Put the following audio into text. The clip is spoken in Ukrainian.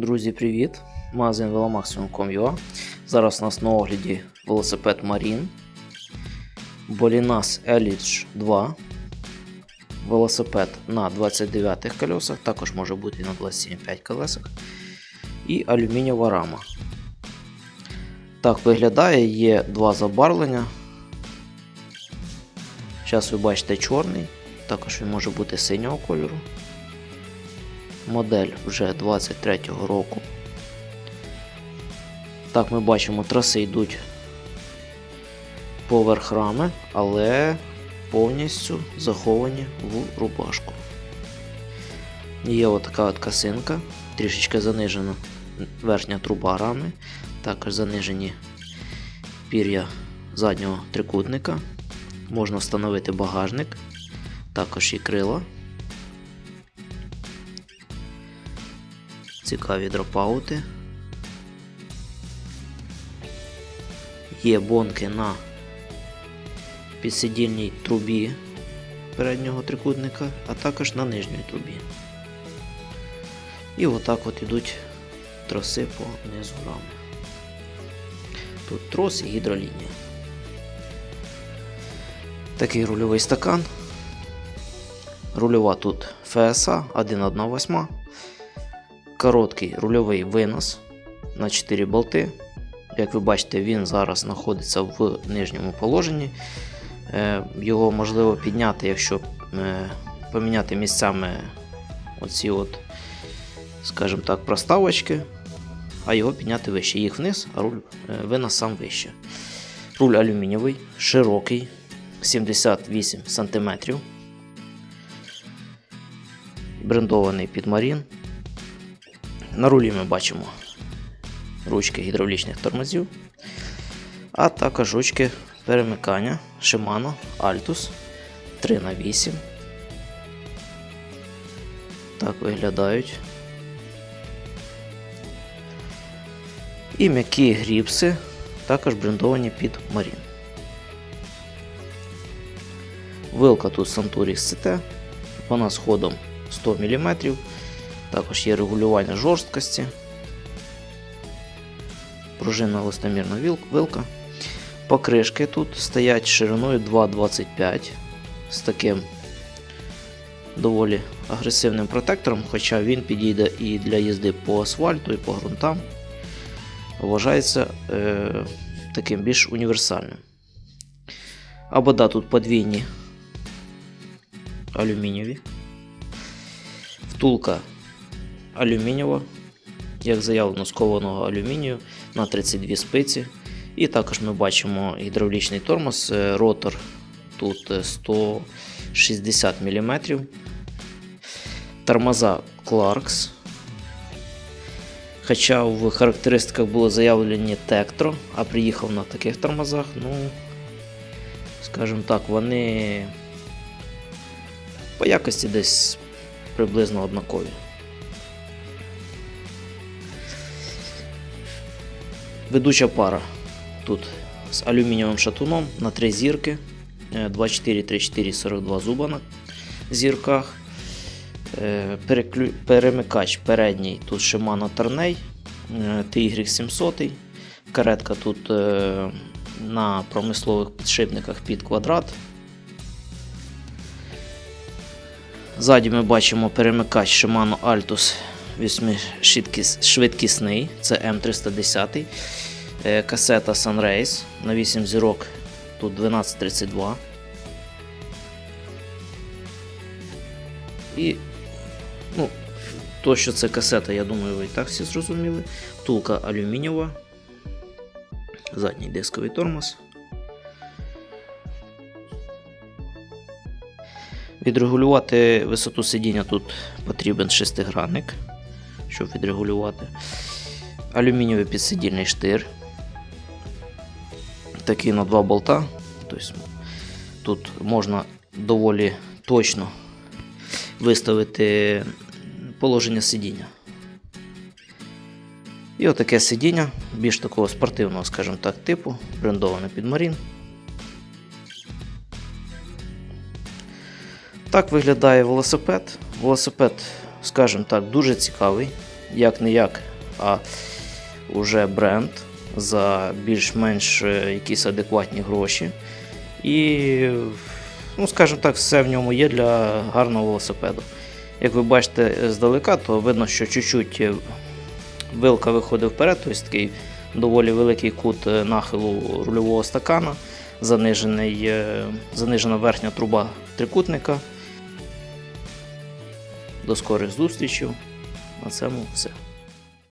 Друзі, привіт! Магазин velomaximum.com.ua Зараз у нас на огляді велосипед Marine, Bolinas Elite 2, велосипед на 29 колесах, також може бути і на 27,5 колесах, і алюмінієва рама. Так виглядає, є два забарвлення. Зараз ви бачите чорний, також він може бути синього кольору. Модель вже 23-го року. Так, ми бачимо, траси йдуть поверх рами, але повністю заховані в рубашку. Є отака от касинка, трішечки занижена верхня труба рами, також занижені пір'я заднього трикутника. Можна встановити багажник, також і крила. Цікаві дропаути. Є бонки на підсидільній трубі переднього трикутника, а також на нижній трубі. І отак от ідуть троси по низу рами. Тут трос і гідролінія. Такий рульовий стакан. Рульова тут FSA 1,18. Короткий рульовий винос на 4 болти. Як ви бачите, він зараз знаходиться в нижньому положенні. Е, Його можливо підняти, якщо е, поміняти місцями оці от, скажімо так, проставочки, а його підняти вище. Їх вниз, а руль е, винос сам вище. Руль алюмінієвий, широкий, 78 см. Брендований під Марін. На рулі ми бачимо ручки гідравлічних тормозів, а також ручки перемикання Shimano Altus 3х8. Так виглядають. І м'які гріпси, також брендовані під Marine. Вилка тут Santuris CT, вона з ходом 100 мм. Також є регулювання жорсткості, пружинна листомірна вилка. Покришки тут стоять шириною 2,25 з таким доволі агресивним протектором, хоча він підійде і для їзди по асфальту, і по ґрунтам. Вважається е, таким більш універсальним. Обода тут подвійні алюмінієві. Втулка алюмінієва, як заявлено з кованого алюмінію на 32 спиці. І також ми бачимо гідравлічний тормоз, е, ротор тут е, 160 мм. Тормоза Clarks. Хоча в характеристиках було заявлені Tektro, а приїхав на таких тормозах, ну, скажімо так, вони по якості десь приблизно однакові. Ведуча пара тут з алюмінієвим шатуном на 3 зірки. Е, 24, 34, 42 зуба на зірках. Е, переклю- Перемикач передній тут Shimano Tarnay е, TY700. Каретка тут е, на промислових підшипниках під квадрат. Ззаді ми бачимо перемикач Shimano Altus 8 швидкісний, це М310. Е, Касета Sunrace на 8 зірок, тут 1232. І ну, то, що це касета, я думаю, ви і так всі зрозуміли. Втулка алюмінієва, задній дисковий тормоз. Відрегулювати висоту сидіння тут потрібен шестигранник, щоб відрегулювати. Алюмінієвий підсидільний штир. Такий на два болта. Тобто тут можна доволі точно виставити положення сидіння. І отаке сидіння, більш такого спортивного, скажімо так, типу, брендоване під Marine. Так виглядає велосипед. Велосипед, скажімо так, дуже цікавий. Як не як а вже бренд за більш-менш е, якісь адекватні гроші. І, ну, скажімо так, все в ньому є для гарного велосипеду. Як ви бачите здалека, то видно, що чуть-чуть е, вилка виходить вперед, тобто такий доволі великий кут е, нахилу рульового стакана, е, занижена верхня труба трикутника. До скорих зустрічей. На цьому все.